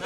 না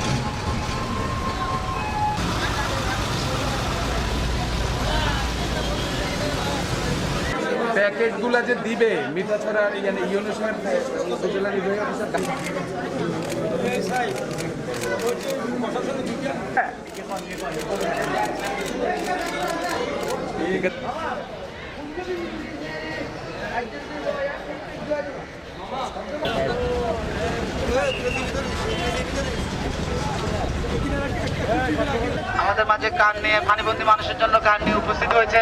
প্যাকেটগুলা যে দিবে ঠিক আমাদের মাঝে গান নিয়ে, পানিবন্দী মানুষের জন্য গান নিয়ে উপস্থিত হয়েছে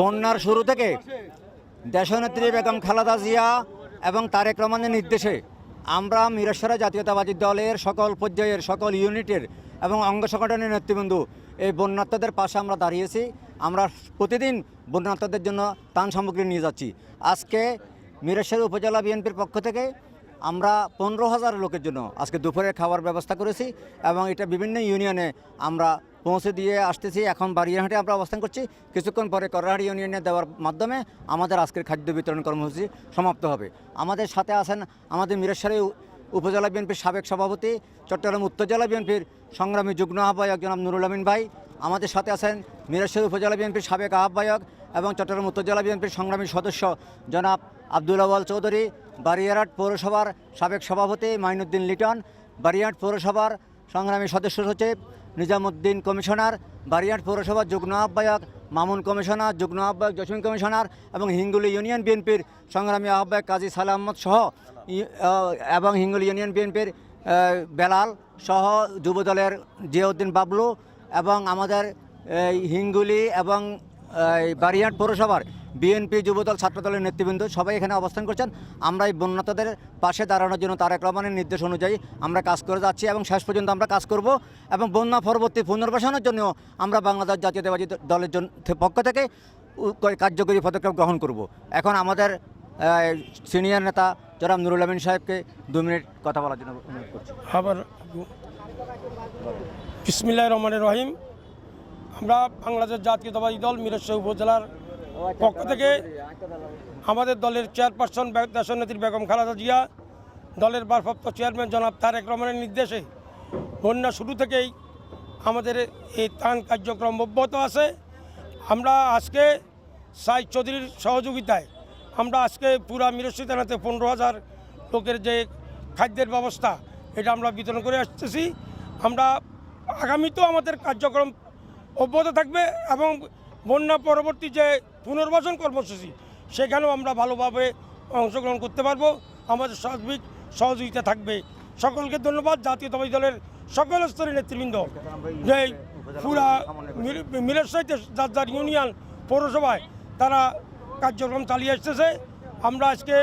বন্যার শুরু থেকে দেশনেত্রী বেগম খালেদা জিয়া এবং তারেক রহমানের নির্দেশে আমরা মিরেশ্বরা জাতীয়তাবাদী দলের সকল পর্যায়ের সকল ইউনিটের এবং অঙ্গ সংগঠনের নেতৃবৃন্দ এই বন্যার্থদের পাশে আমরা দাঁড়িয়েছি। আমরা প্রতিদিন বন্যার্থদের জন্য ত্রাণ সামগ্রী নিয়ে যাচ্ছি। আজকে মিরেশ্বর উপজেলা বিএনপির পক্ষ থেকে আমরা পনেরো হাজার লোকের জন্য আজকে দুপুরে খাওয়ার ব্যবস্থা করেছি এবং এটা বিভিন্ন ইউনিয়নে আমরা পৌঁছে দিয়ে আসতেছি। এখন বাড়িয়াহাটে আমরা অবস্থান করছি। কিছুক্ষণ পরে কররাহাটি ইউনিয়নে দেওয়ার মাধ্যমে আমাদের আজকের খাদ্য বিতরণ কর্মসূচি সমাপ্ত হবে। আমাদের সাথে আছেন আমাদের মিরেশ্বরী উপজেলা বিএনপির সাবেক সভাপতি, চট্টগ্রাম উত্তর জেলা বিএনপির সংগ্রামী যুগ্ম আহ্বায়ক জনাব নুরুল আমিন ভাই। আমাদের সাথে আছেন মিরেশ্বর উপজেলা বিএনপির সাবেক আহ্বায়ক এবং চট্টগ্রাম উত্তর জেলা বিএনপির সংগ্রামী সদস্য জনাব আব্দুল আওয়াল চৌধুরী। বারিয়ারহাট পৌরসভার সাবেক সভাপতি মাইনুদ্দিন লিটন। বারিয়ারহাট পৌরসভার সংগ্রামী সদস্য সচিব, নিজামুদ্দিন কমিশনার বারিয়াট পৌরসভার যুগ্ম আহ্বায়ক, মামুন কমিশনার, যুগ্ম আহ্বায়ক জসিম কমিশনার এবং হিঙ্গুলি ইউনিয়ন বিএনপির সংগ্রামী আহ্বায়ক কাজী সালাহ আহমদ সহ এবং হিঙ্গুলি ইউনিয়ন বিএনপির বেলাল সহ যুবদলের জিয়াউদ্দিন বাবলু এবং আমাদের হিঙ্গুলি এবং বারিয়াট পৌরসভার বিএনপি যুবদল ছাত্রদলের নেতৃবৃন্দ সবাই এখানে অবস্থান করছেন। আমরা এই বন্যাতদের পাশে দাঁড়ানোর জন্য তারেক রহমানের নির্দেশ অনুযায়ী আমরা কাজ করে যাচ্ছি এবং শেষ পর্যন্ত আমরা কাজ করব এবং বন্যা পরবর্তী পুনর্বাসনের জন্য আমরা বাংলাদেশ জাতীয়তাবাদী দলের পক্ষ থেকে কার্যকরী পদক্ষেপ গ্রহণ করব। এখন আমাদের সিনিয়র নেতা জনাব নুরুল আমিন সাহেবকে দু মিনিট কথা বলার জন্য অনুরোধ করছি। আবার বিসমিল্লাহ রহমান রহিম। আমরা বাংলাদেশ জাতীয়তাবাদী দল মিরেশ্বর উপজেলার পক্ষ থেকে আমাদের দলের চেয়ারপারসন দেশনেত্রী বেগম খালেদা জিয়া, দলের ভারপ্রাপ্ত চেয়ারম্যান জনাব তারেক রহমানের নির্দেশে বন্যা শুরু থেকেই আমাদের এই ত্রাণ কার্যক্রম অব্যাহত আছে। আমরা আজকে সাই চৌধুরীর সহযোগিতায় আমরা আজকে পুরা মিরস্বী থানাতে পনেরো হাজার লোকের যে খাদ্যের ব্যবস্থা, এটা আমরা বিতরণ করে আসতেছি। আমরা আগামীতেও আমাদের কার্যক্রম অব্যাহত থাকবে এবং বন্যা পরবর্তী যে পুনর্বাসন কর্মসূচি সেখানেও আমরা ভালোভাবে অংশগ্রহণ করতে পারব। আমাদের সার্বিক সহযোগিতা থাকবে। সকলকে ধন্যবাদ জাতীয়তাবাদী দলের সকল স্তরের নেতৃবৃন্দ। যে পুরা মিলের সাথে যার যার ইউনিয়ন পৌরসভায় তারা কার্যক্রম চালিয়ে আসতেছে আমরা আজকে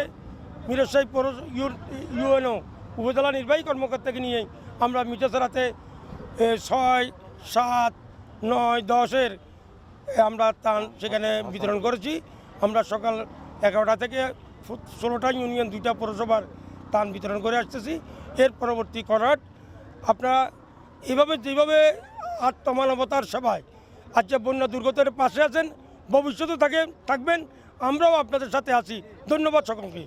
মিরসাই পৌর ইউএনও উপজেলা নির্বাহী কর্মকর্তাকে নিয়ে আমরা মিঠাছড়াতে এ, ছয় সাত নয় দশের আমরা তান সেখানে বিতরণ করেছি। আমরা সকাল এগারোটা থেকে ষোলোটা ইউনিয়ন দুইটা পৌরসভার তান বিতরণ করে আসতেছি। এর পরবর্তী করাট আপনারা এভাবে যেভাবে আত্মমানবতার সেবায় আজকে বন্যা দুর্গতের পাশে আছেন ভবিষ্যতে থাকে থাকবেন, আমরাও আপনাদের সাথে আছি। ধন্যবাদ সকলকে।